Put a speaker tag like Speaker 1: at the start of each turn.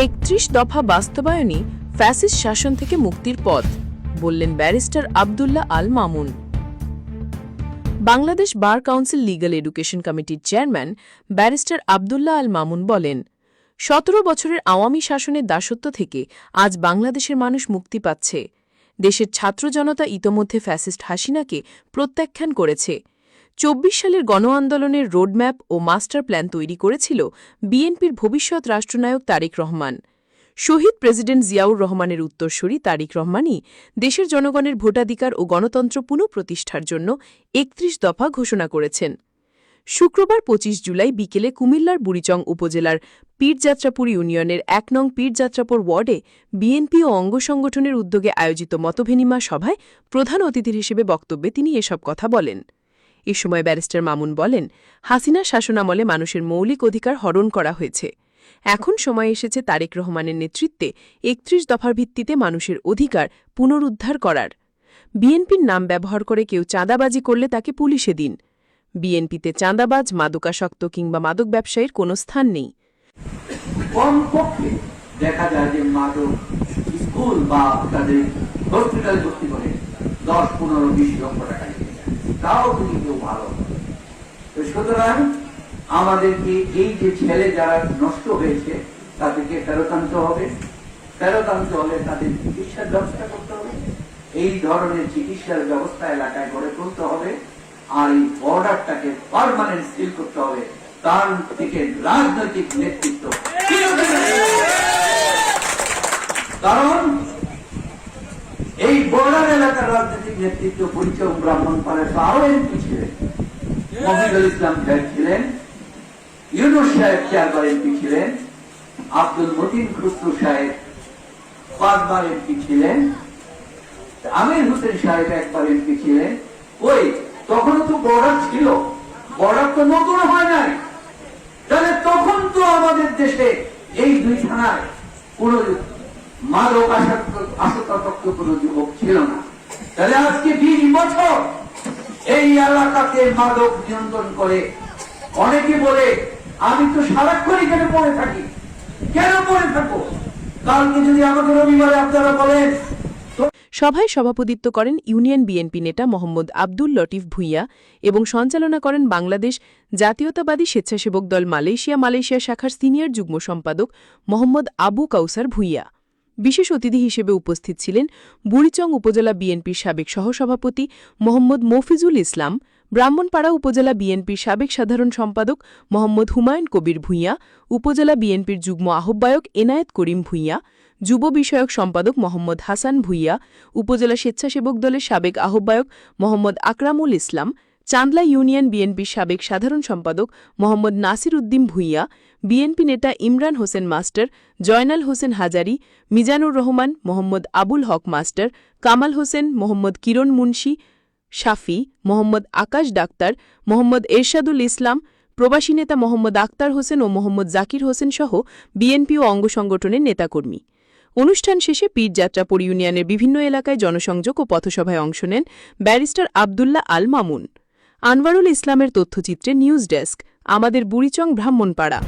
Speaker 1: একত্রিশ দফা বাস্তবায়নই ফ্যাসিস্ট শাসন থেকে মুক্তির পথ, বললেন barrister Abdullah Al Mamun. Bangladesh bar council legal education কমিটির চেয়ারম্যান ব্যারিস্টার আবদুল্লাহ আল মামুন বলেন, সতেরো বছরের আওয়ামী শাসনের দাসত্ব থেকে আজ বাংলাদেশের মানুষ মুক্তি পাচ্ছে। দেশের ছাত্র জনতা ইতোমধ্যে ফ্যাসিস্ট হাসিনাকে প্রত্যাখ্যান করেছে। চব্বিশ সালের গণ আন্দোলনের রোডম্যাপ ও মাস্টার প্ল্যান তৈরি করেছিল বিএনপির ভবিষ্যৎ রাষ্ট্রনায়ক তারেক রহমান। শহীদ প্রেসিডেন্ট জিয়াউর রহমানের উত্তরসূরি তারিক রহমানই দেশের জনগণের ভোটাধিকার ও গণতন্ত্র পুনঃপ্রতিষ্ঠার জন্য একত্রিশ দফা ঘোষণা করেছেন। শুক্রবার ২৫ জুলাই বিকেলে কুমিল্লার বুড়িচং উপজেলার পীরযাত্রাপুর ইউনিয়নের এক নং পীরযাত্রাপুর ওয়ার্ডে বিএনপি ও অঙ্গ সংগঠনের উদ্যোগে আয়োজিত মতভেনিমা সভায় প্রধান অতিথির হিসেবে বক্তব্যে তিনি এসব কথা বলেন। এ সময় ব্যারিস্টার মামুন বলেন, হাসিনা শাসনামলে মানুষের মৌলিক অধিকার হরণ করা হয়েছে। এখন সময় এসেছে তারেক রহমানের নেতৃত্বে একত্রিশ দফার ভিত্তিতে মানুষের অধিকার পুনরুদ্ধার করার। বিএনপির নাম ব্যবহার করে কেউ চাঁদাবাজি করলে তাকে পুলিশে দিন। বিএনপিতে চাঁদাবাজ, মাদকাসক্ত কিংবা মাদক ব্যবসায়ীর কোনো স্থান নেই।
Speaker 2: দেখা যায় যে মাদক স্কুল বা তাদের হসপিটাল ভর্তি করে দশ, পনেরো, বিশ লক্ষ টাকা নিয়ে যায় তাও যদি কেউ ভালো সুতরাং আমাদেরকে এই যে ছেলে যারা নষ্ট হয়েছে, তাদেরকে ফেরত আনতে হবে। ফেরত আনতে হলে তাদের চিকিৎসার ব্যবস্থা করতে হবে। এই ধরনের চিকিৎসার ব্যবস্থা এলাকায় গড়ে তুলতে হবে। আর এই বর্ডারটাকে পারমানেন্ট সিল করতে হবে। তার থেকে রাজনৈতিক নেতৃত্ব। কারণ বর্ডার এলাকার রাজনৈতিক নেতৃত্ব পরিচয় ব্রাহ্মণ পাড়ার তো আরও এমপি ছিলেন। মহিদুল ইসলাম সাহেব ছিলেন, ইউনুস সাহেব চারবার এমপি ছিলেন, আব্দুল মতিন খুসরু সাহেব পাঁচবার এমপি ছিলেন, আমির হোসেন সাহেব একবার এমপি ছিলেন। ওই তখন তো বর্ডার ছিল। বর্ডার তো নতুন হয় নাই। তাহলে তখন তো আমাদের দেশে এই দুই থানায় কোন মাদক আসক্ত কোন যুবক ছিল না। তাহলে আজকে বিশ বছর এই এলাকাতে মাদক নিয়ন্ত্রণ করে অনেকে বলে, আমি তো সারাক্ষণ এখানে পড়ে থাকি। কেন পড়ে থাকো কালকে যদি আমাকে রবিবারে আপনারা বলেন
Speaker 1: সভায় সভাপতিত্ব করেন ইউনিয়ন বিএনপি নেতা মোহাম্মদ আব্দুল লটিফ ভুইয়া এবং সঞ্চালনা করেন বাংলাদেশ জাতীয়তাবাদী স্বেচ্ছাসেবক দল মালয়েশিয়া মালয়েশিয়া শাখার সিনিয়র যুগ্ম সম্পাদক মোহাম্মদ আবু কাউসার ভুইয়া। বিশেষ অতিথি হিসেবে উপস্থিত ছিলেন বুড়িচং উপজেলা বিএনপির সাবেক সহসভাপতি মোহাম্মদ মফিজুল ইসলাম, ব্রাহ্মণপাড়া উপজেলা বিএনপির সাবেক সাধারণ সম্পাদক মোহাম্মদ হুমায়ুন কবির ভুঁইয়া, উপজেলা বিএনপির যুগ্ম আহ্বায়ক এনায়েত করিম ভুঁইয়া, যুব বিষয়ক সম্পাদক মোহাম্মদ হাসান ভুইয়া, উপজেলা স্বেচ্ছাসেবক দলের সাবেক আহ্বায়ক মোহাম্মদ আকরামুল ইসলাম চান্দলা ইউনিয়ন বিএনপির সাবেক সাধারণ সম্পাদক মোহাম্মদ নাসির উদ্দিন ভুইয়া, বিএনপি নেতা Imran Hossain master, Joynal Hossain Hazari, Mizanur Rahman, Mohammad Abul Haque master, Kamal Hossain, Mohammad Kiran Munshi, Shafi, Mohammad Akash doctor, Mohammad Ershadul Islam, প্রবাসী নেতা মোহাম্মদ আক্তার হোসেন ও মোহাম্মদ জাকির হোসেন সহ বিএনপি ও অঙ্গ সংগঠনের নেতাকর্মী। অনুষ্ঠান শেষে পীরযাত্রাপুর ইউনিয়নের বিভিন্ন এলাকায় জনসংযোগ ও পথসভায় অংশ নেন ব্যারিস্টার আবদুল্লাহ আল মামুন। আনওয়ারুল ইসলামের তথ্যচিত্রে নিউজ ডেস্ক আমাদের বুড়িচং ব্রাহ্মণপাড়া।